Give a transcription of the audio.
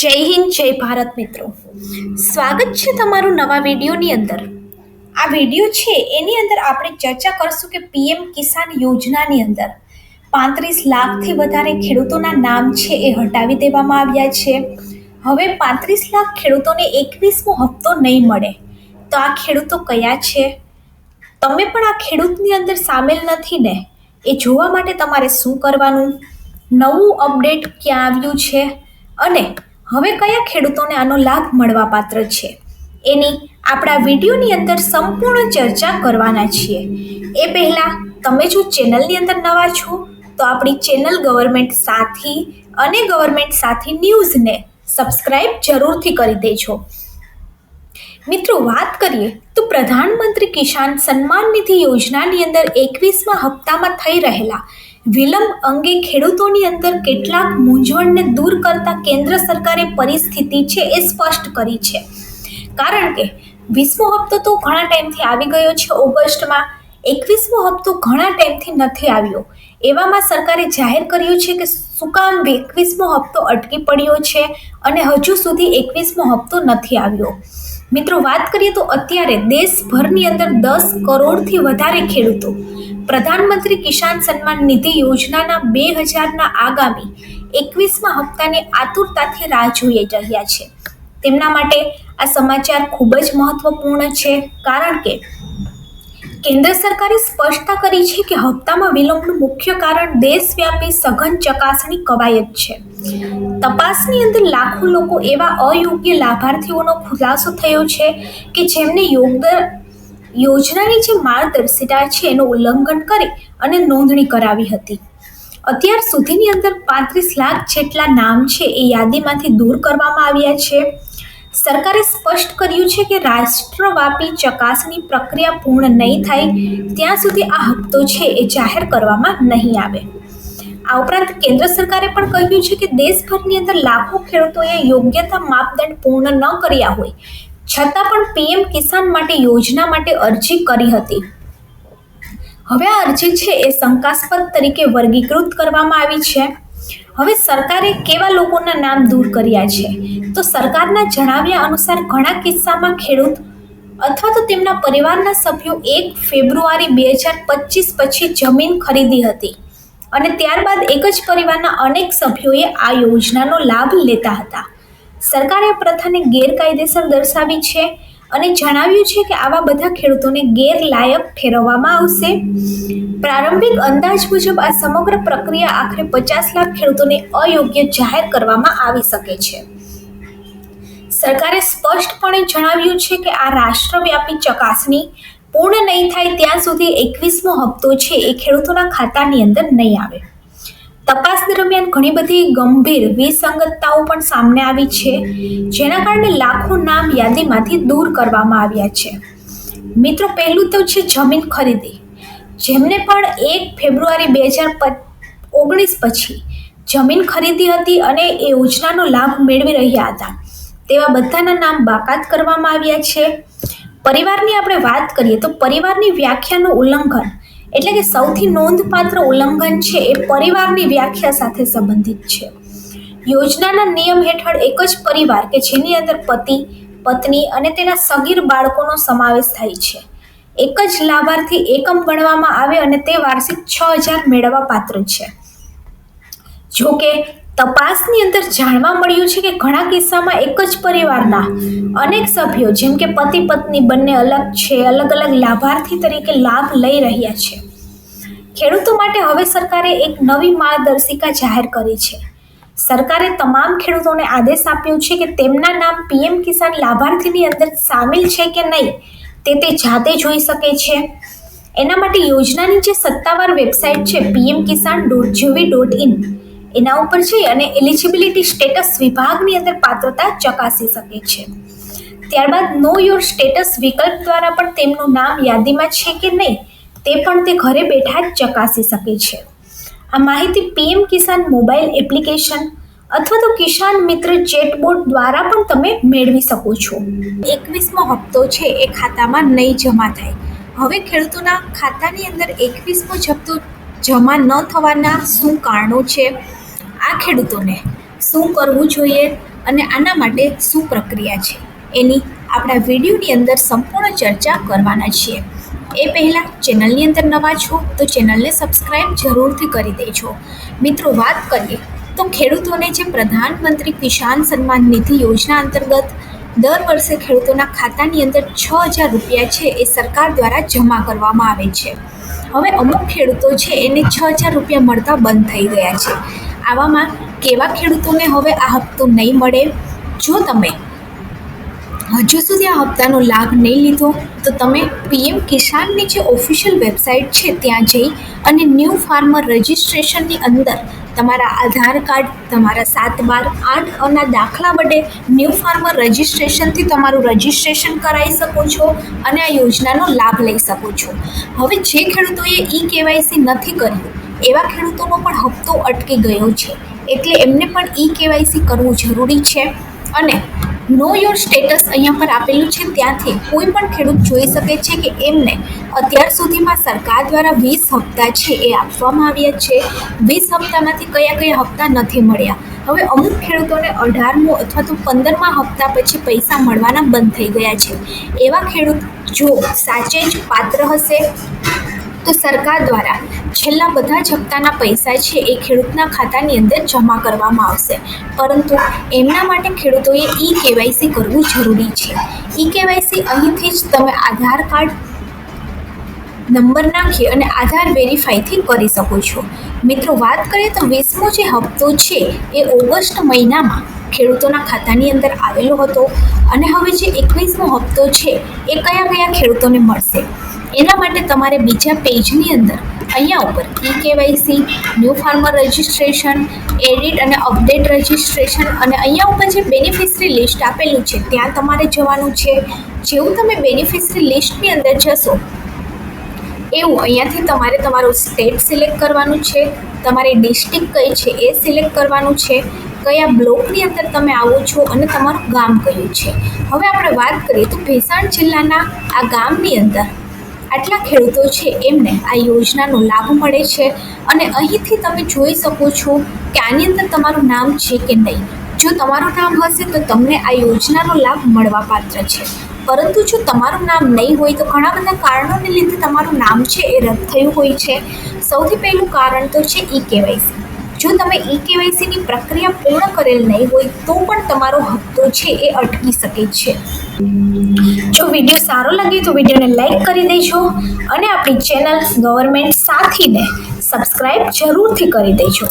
જય હિન્દ, જય ભારત મિત્રો. સ્વાગત છે તમારું નવા વિડીયોની અંદર. આ વીડિયો છે, એની અંદર આપણે ચર્ચા કરશું કે પીએમ કિસાન યોજનાની અંદર પાંત્રીસ લાખથી વધારે ખેડૂતોના નામ છે એ હટાવી દેવામાં આવ્યા છે. હવે પાંત્રીસ લાખ ખેડૂતોને એકવીસમો હપ્તો નહીં મળે, તો આ ખેડૂતો કયા છે? તમે પણ આ ખેડૂતની અંદર સામેલ નથી ને? એ જોવા માટે તમારે શું કરવાનું? નવું અપડેટ ક્યાં આવ્યું છે? અને હવે કયા ખેડૂતોને આનો લાભ મળવા પાત્ર છે? એની આપણા વિડીયોની અંદર સંપૂર્ણ ચર્ચા કરવાના છીએ. એ પહેલાં, તમે જો ચેનલની અંદર નવા છો, તો આપણી ચેનલ ગવર્મેન્ટ સાથી અને ગવર્મેન્ટ સાથી ન્યૂઝને સબસ્ક્રાઇબ જરૂરથી કરી દેજો. મિત્રો, વાત કરીએ તો પ્રધાનમંત્રી કિસાન સન્માન નિધિ યોજનાની અંદર એકવીસમાં હપ્તામાં થઈ રહેલા વિલંબ અંગે ખેડૂતોની અંદર કેટલાક મૂંઝવણને દૂર કરતા કેન્દ્ર સરકારે પરિસ્થિતિ છે એ સ્પષ્ટ કરી છે. કારણ કે વીસમો હપ્તો તો ઘણા ટાઈમથી આવી ગયો છે ઓગસ્ટમાં. એકવીસમો હપ્તો ઘણા ટાઈમથી નથી આવ્યો. એવામાં સરકારે જાહેર કર્યું છે કે શું કામ એકવીસમો હપ્તો અટકી પડ્યો છે અને હજુ સુધી એકવીસમો હપ્તો નથી આવ્યો. મિત્રો, વાત કરીએ તો અત્યારે દેશભરની અંદર દસ કરોડથી વધારે ખેડૂતો પ્રધાનમંત્રી કિસાન સન્માન નિધિ યોજનાના બે હજારના આગામી એકવીસમાં હપ્તાને આતુરતાથી રાહ જોઈ રહ્યા છે. તેમના માટે આ સમાચાર ખૂબ જ મહત્વપૂર્ણ છે, કારણ કે કેન્દ્ર સરકારે સ્પષ્ટતા કરી છે કે હપ્તામાં વિલંબનું મુખ્ય કારણ દેશવ્યાપી સઘન ચકાસણી કવાયત છે. તપાસની અંદર લાખો લોકો એવા અયોગ્ય લાભાર્થીઓનો ખુલાસો થયો છે કે જેમને યોગદાન યોજનાની જે માર્ગદર્શિતા છે એનું ઉલ્લંઘન કરી અને નોંધણી કરાવી હતી. અત્યાર સુધીની અંદર પાંત્રીસ લાખ જેટલા નામ છે એ યાદીમાંથી દૂર કરવામાં આવ્યા છે. સરકારે સ્પષ્ટ કર્યું છે કે રાષ્ટ્રવ્યાપી ચકાસણી પ્રક્રિયા પૂર્ણ નહીં થાય ત્યાં સુધી આ હપ્તો છે એ જાહેર કરવામાં નહીં આવે. આ ઉપરાંત કેન્દ્ર સરકારે પણ કહ્યું છે કે દેશભરની અંદર લાખો ખેડૂતોએ યોગ્યતા માપદંડ પૂર્ણ ન કર્યા હોય છતાં પણ પીએમ કિસાન માટે યોજના માટે અરજી કરી હતી. હવે આ અરજી છે એ શંકાસ્પદ તરીકે વર્ગીકૃત કરવામાં આવી છે. હવે સરકારે કેવા લોકોના નામ દૂર કર્યા છે? તો સરકારના જણાવ્યા અનુસાર ઘણા કિસ્સામાં ખેડૂત અથવા તો તેમના પરિવારના સભ્યો એક ફેબ્રુઆરી બે હજાર પચીસ પછી જમીન ખરીદી હતી અને ત્યારબાદ એક જ પરિવારના અનેક સભ્યોએ આ યોજનાનો લાભ લેતા હતા. સરકારે આ પ્રથાને ગેરકાયદેસર દર્શાવી છે અને જણાવ્યું છે કે આવા બધા ખેડૂતોને ગેરલાયક ઠેરવવામાં આવશે. પ્રારંભિક અંદાજ મુજબ આ સમગ્ર પ્રક્રિયા આખરે પચાસ લાખ ખેડૂતોને અયોગ્ય જાહેર કરવામાં આવી શકે છે. સરકારે સ્પષ્ટપણે જણાવ્યું છે કે આ રાષ્ટ્રવ્યાપી ચકાસણી પૂર્ણ નહીં થાય ત્યાં સુધી એકવીસમો હપ્તો છે એ ખેડૂતોના ખાતાની અંદર નહીં આવે. તપાસ દરમિયાન ઘણી બધી ગંભીર વિસંગતતાઓ પણ સામે આવી છે, જેના કારણે લાખો નામ યાદીમાંથી દૂર કરવામાં આવ્યા છે. મિત્રો, પહેલું તો છે જમીન ખરીદી. જેમને પણ એક ફેબ્રુઆરી બે હજાર ઓગણીસ પછી જમીન ખરીદી હતી અને એ યોજનાનો લાભ મેળવી રહ્યા હતા. તેવા બધાના નામ બાકાત કરવામાં આવ્યા છે. પરિવારની આપણે વાત કરીએ તો પરિવારની વ્યાખ્યાનું ઉલ્લંઘન એટલે કે સૌથી નોંધપાત્ર ઉલ્લંઘન છે એ પરિવારની વ્યાખ્યા સાથે સંબંધિત છે. યોજનાના નિયમ હેઠળ એક જ પરિવાર કે જેની અંદર પતિ, પત્ની અને તેના સગીર બાળકોનો સમાવેશ થાય છે. એક જ લાભાર્થી એકમ ગણવામાં આવે અને તે વાર્ષિક છ હજાર મેળવવા પાત્ર છે. જો કે તપાસની અંદર જાણવા મળ્યું છે કે ઘણા કિસ્સામાં એક જ પરિવારના અનેક સભ્યો, જેમ કે પતિ, પત્ની, બંને અલગ છે, અલગ અલગ લાભાર્થી તરીકે લાભ લઈ રહ્યા છે. ખેડૂતો માટે હવે સરકારે એક નવી માર્ગદર્શિકા જાહેર કરી છે. સરકારે તમામ ખેડૂતોને આદેશ આપ્યો છે કે તેમના નામ પીએમ કિસાન લાભાર્થીની અંદર સામેલ છે કે નહીં તે તે જાતે જોઈ શકે છે. એના માટે યોજનાની જે સત્તાવાર વેબસાઇટ છે, PM Kisan dot G V dot in એના ઉપર જઈ અને એલિજિબિલિટી સ્ટેટસ વિભાગની અંદર પાત્રતા ચકાસી શકે છે. ત્યારબાદ નો યોર સ્ટેટસ વિકલ્પ દ્વારા પણ તેમનું નામ યાદીમાં છે કે નહીં, તે પણ તે ઘરે બેઠા જ ચકાસી શકે છે. આ માહિતી પીએમ કિસાન મોબાઈલ એપ્લિકેશન અથવા તો કિસાન મિત્ર ચેટબોટ દ્વારા પણ તમે મેળવી શકો છો. એકવીસમો હપ્તો છે એ ખાતામાં નહીં જમા થાય. હવે ખેડૂતોના ખાતાની અંદર એકવીસમો હપ્તો જમા ન થવાના શું કારણો છે? આ ખેડૂતોને શું કરવું જોઈએ અને આના માટે શું પ્રક્રિયા છે? એની આપણા વિડીયોની અંદર સંપૂર્ણ ચર્ચા કરવાના છીએ. એ પહેલાં ચેનલની અંદર નવા છો તો ચેનલને સબસ્ક્રાઈબ જરૂરથી કરી દેજો. મિત્રો, વાત કરીએ તો ખેડૂતોને જે પ્રધાનમંત્રી કિસાન સન્માન નિધિ યોજના અંતર્ગત દર વર્ષે ખેડૂતોના ખાતાની અંદર છ હજાર રૂપિયા છે એ સરકાર દ્વારા જમા કરવામાં આવે છે. હવે અમુક ખેડૂતો છે એને છ હજાર રૂપિયા મળતા બંધ થઈ ગયા છે. આવામાં કેવા ખેડૂતોને હવે આ હપ્તો નહીં મળે? જો તમે હજુ સુધી આ હપ્તાનો લાભ નહીં લીધો, તો તમે પીએમ કિસાનની જે ઓફિશિયલ વેબસાઇટ છે ત્યાં જઈ અને ન્યૂ ફાર્મર રજિસ્ટ્રેશનની અંદર તમારા આધાર કાર્ડ, તમારા સાત બાર આઠ અના દાખલા વડે ન્યૂ ફાર્મર રજિસ્ટ્રેશનથી તમારું રજિસ્ટ્રેશન કરાવી શકો છો અને આ યોજનાનો લાભ લઈ શકો છો. હવે જે ખેડૂતોએ ઈ કેવાયસી નથી કર્યું એવા ખેડૂતોનો પણ હપ્તો અટકી ગયો છે. એટલે એમને પણ ઈ કેવાયસી કરવું જરૂરી છે. અને નો યોર સ્ટેટસ અહીંયા પર આપેલું છે, ત્યાંથી કોઈ પણ ખેડૂત જોઈ શકે છે કે એમને અત્યાર સુધીમાં સરકાર દ્વારા વીસ હપ્તા છે એ આપવામાં આવ્યા છે. વીસ હપ્તામાંથી કયા કયા હપ્તા નથી મળ્યા. હવે અમુક ખેડૂતોને અઢારમો અથવા તો પંદરમા હપ્તા પછી પૈસા મળવાના બંધ થઈ ગયા છે. એવા ખેડૂત જો સાચે જ પાત્ર હશે તો સરકાર દ્વારા છેલ્લા બધા જ હપ્તાના પૈસા છે એ ખેડૂતના ખાતાની અંદર જમા કરવામાં આવશે. પરંતુ એમના માટે ખેડૂતોએ ઈ કેવાયસી કરવું જરૂરી છે. ઈ કેવાયસી અહીંથી જ તમે આધાર કાર્ડ નંબર નાખી અને આધાર વેરીફાઈથી કરી શકો છો. મિત્રો, વાત કરીએ તો વીસમો જે હપ્તો છે એ ઓગસ્ટ મહિનામાં ખેડૂતોના ખાતાની અંદર આવેલો હતો. અને હવે જે એકવીસમો હપ્તો છે એ કયા કયા ખેડૂતોને મળશે? એના માટે તમારે બીજા પેજની અંદર, અહીંયા ઉપર e KYC new farmer registration, edit અને અપડેટ રજિસ્ટ્રેશન અને અહીંયા ઉપર જે બેનિફિશરી લિસ્ટ આપેલું છે, ત્યાં તમારે જવાનું છે. જેવું તમે બેનિફિશરી લિસ્ટની અંદર જશો, એવું અહીંયાથી તમારે તમારું સ્ટેટ સિલેક્ટ કરવાનું છે, તમારી ડિસ્ટ્રિક્ટ કઈ છે એ સિલેક્ટ કરવાનું છે, કયા બ્લોકની અંદર તમે આવો છો અને તમારું ગામ કયું છે. હવે આપણે વાત કરીએ તો ભેસાણ જિલ્લાના આ ગામની અંદર આટલા ખેડૂતો છે એમને આ યોજનાનો લાભ મળે છે. અને અહીંથી તમે જોઈ શકો છો કે આની અંદર તમારું નામ છે કે નહીં. જો તમારું નામ હશે તો તમને આ યોજનાનો લાભ મળવા પાત્ર છે. પરંતુ જો તમારું નામ નહીં હોય તો ઘણા બધા કારણોને લીધે તમારું નામ છે એ રદ થયું હોય છે. સૌથી પહેલું કારણ તો છે ઈ કેવાયસી. જો તમે ઈ કેવાયસીની પ્રક્રિયા પૂર્ણ કરેલ નહીં હોય, તો પણ તમારો હપ્તો છે એ અટકી શકે છે. જો વીડિયો સારો લાગે તો વિડીયોને લાઈક કરી દેજો અને આપણી ચેનલ ગવર્મેન્ટ સાથીને સબસ્ક્રાઈબ જરૂરથી કરી દેજો.